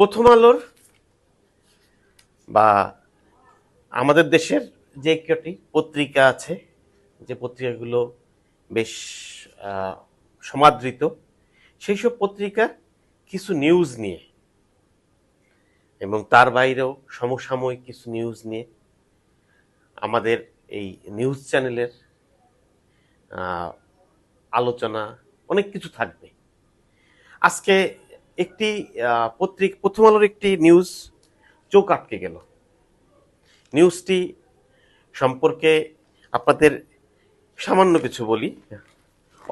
প্রথম আলোর বা আমাদের দেশের যে কটি পত্রিকা আছে, যে পত্রিকাগুলো বেশ সমাদৃত, সেই সব পত্রিকা কিছু নিউজ নিয়ে এবং তার বাইরেও সমসাময়িক কিছু নিউজ নিয়ে আমাদের এই নিউজ চ্যানেলের আলোচনা অনেক কিছু থাকবে। আজকে একটি পত্রিক, প্রথম আলোর একটি নিউজ চোখ আটকে গেল। নিউজটি সম্পর্কে আপনাদের সামান্য কিছু বলি।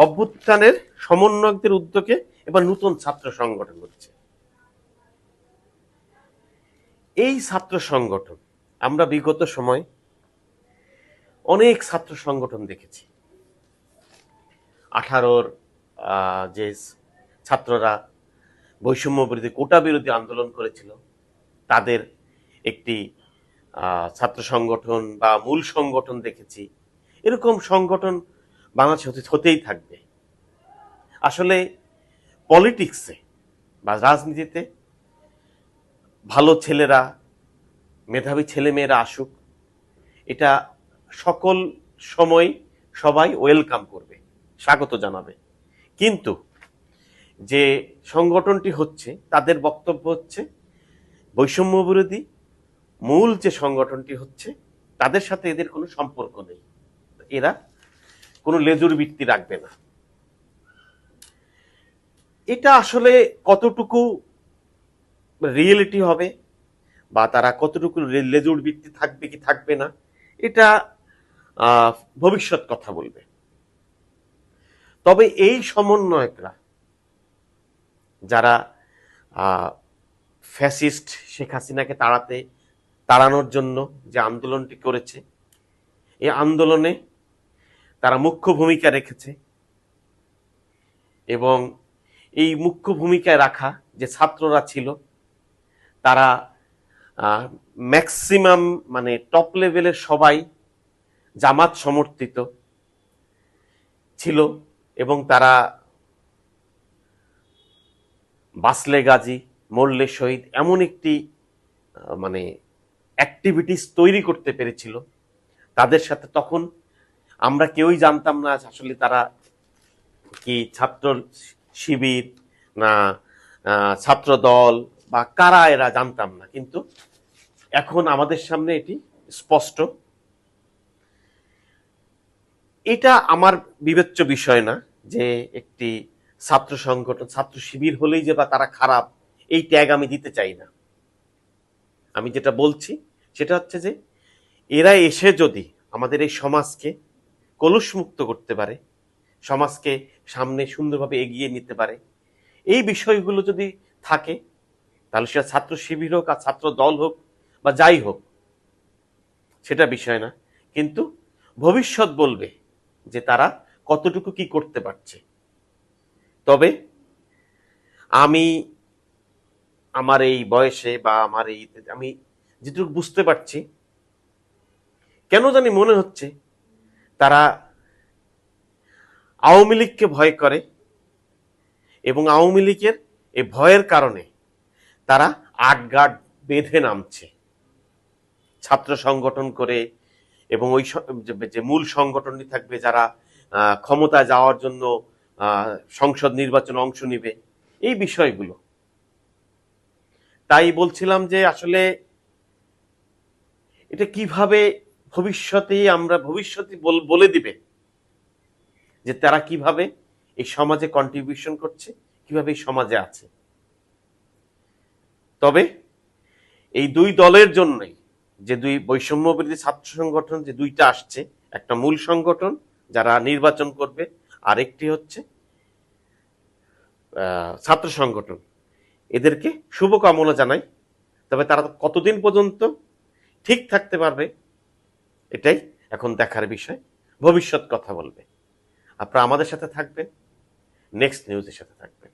অভ্যুত্থানের সমন্বয়কদের উদ্যোগে এবার নতুন ছাত্র সংগঠন হচ্ছে। এই ছাত্র সংগঠন, আমরা বিগত সময় অনেক ছাত্র সংগঠন দেখেছি। আঠারোর যে ছাত্ররা বৈষম্য বিরোধী কোটা বিরোধী আন্দোলন করেছিল। তাদের একটি ছাত্র সংগঠন বা মূল সংগঠন দেখেছি। এরকম সংগঠন বাংলাদেশ হতেই থাকবে। আসলে পলিটিক্সে বা রাজনীতিতে ভালো ছেলেরা, মেধাবী ছেলেমেয়েরা আসুক, এটা সকল সময় সবাই ওয়েলকাম করবে, স্বাগত জানাবে। কিন্তু যে সংগঠনটি হচ্ছে, তাদের বক্তব্য হচ্ছে, বৈষম্য বিরোধী মূল যে সংগঠনটি হচ্ছে, তাদের সাথে এদের কোনো সম্পর্ক নেই। এরা কোনো লেজুর বৃত্তি রাখবে না। এটা আসলে কতটুকু রিয়েলিটি হবে বা তারা কতটুকু লেজুর বৃত্তি থাকবে কি থাকবে না, এটা ভবিষ্যৎ কথা বলবে। তবে এই সমন্বয়করা যারা ফ্যাসিস্ট শেখ হাসিনাকে তাড়াতে, তাড়ানোর জন্য যে আন্দোলনটি করেছে, এই আন্দোলনে তারা মুখ্য ভূমিকা রেখেছে এবং এই মুখ্য ভূমিকায় রাখা যে ছাত্ররা ছিল, তারা ম্যাক্সিমাম মানে টপ লেভেলের সবাই জামাত সমর্থিত ছিল এবং তারা বাসলে গাজী মরলে শহীদ এমন একটি মানে অ্যাক্টিভিটিস তৈরি করতে পেরেছিল। তাদের সাথে তখন আমরা কেউই জানতাম না আসলে তারা কি ছাত্র শিবির না ছাত্র দল বা কারা এরা জানতাম না। কিন্তু এখন আমাদের সামনে এটি স্পষ্ট। এটা আমার বিবেচ্য বিষয় না যে একটি ছাত্র সংগঠন, ছাত্র শিবির হলেই যে বা তারা খারাপ, এই ট্যাগ আমি দিতে চাই না। আমি যেটা বলছি, সেটা হচ্ছে যে, এরা এসে যদি আমাদের এই সমাজকে কলুষমুক্ত করতে পারে, সমাজকে সামনে সুন্দরভাবে এগিয়ে নিতে পারে, এই বিষয়গুলো যদি থাকে, তাহলে সেটা ছাত্র শিবির হোক আর ছাত্র দল হোক বা যাই হোক, সেটা বিষয় না। কিন্তু ভবিষ্যৎ বলবে যে তারা কতটুকু কি করতে পারছে। তবে আমি আমার এই বয়সে বা আমার এই আমি যেটুকু বুঝতে পারছি, কেন জানি মনে হচ্ছে তারা আওয়ামী লীগকে ভয় করে এবং আওয়ামী লীগের এই ভয়ের কারণে তারা আটগাট বেঁধে নামছে। ছাত্র সংগঠন করে এবং ওই যে- মূল সংগঠনটি থাকবে যারা ক্ষমতায় যাওয়ার জন্য সংসদ নির্বাচনে অংশ নিবে। এই বিষয়গুলো। তাই বলছিলাম যে আসলে এটা কীভাবে ভবিষ্যতে আমরা ভবিষ্যতে বলে দিবে? যে তারা কীভাবে এই সমাজে কন্ট্রিবিউশন করছে, কীভাবে এই সমাজে আছে? তবে এই দুই দলের জন্যই যে দুই বৈষম্য বিরোধী ছাত্র সংগঠন যে দুইটা আসছে, একটা মূল সংগঠন যারা নির্বাচন করবে আর একটি হচ্ছে ছাত্র সংগঠন। এদেরকে শুভকামনা জানাই, তবে তারা কতদিন পর্যন্ত ঠিক থাকতে পারবে, এটাই এখন দেখার বিষয়। ভবিষ্যৎ কথা বলবে। আপনারা আমাদের সাথে থাকবেন নেক্সট নিউজের সাথে থাকবেন।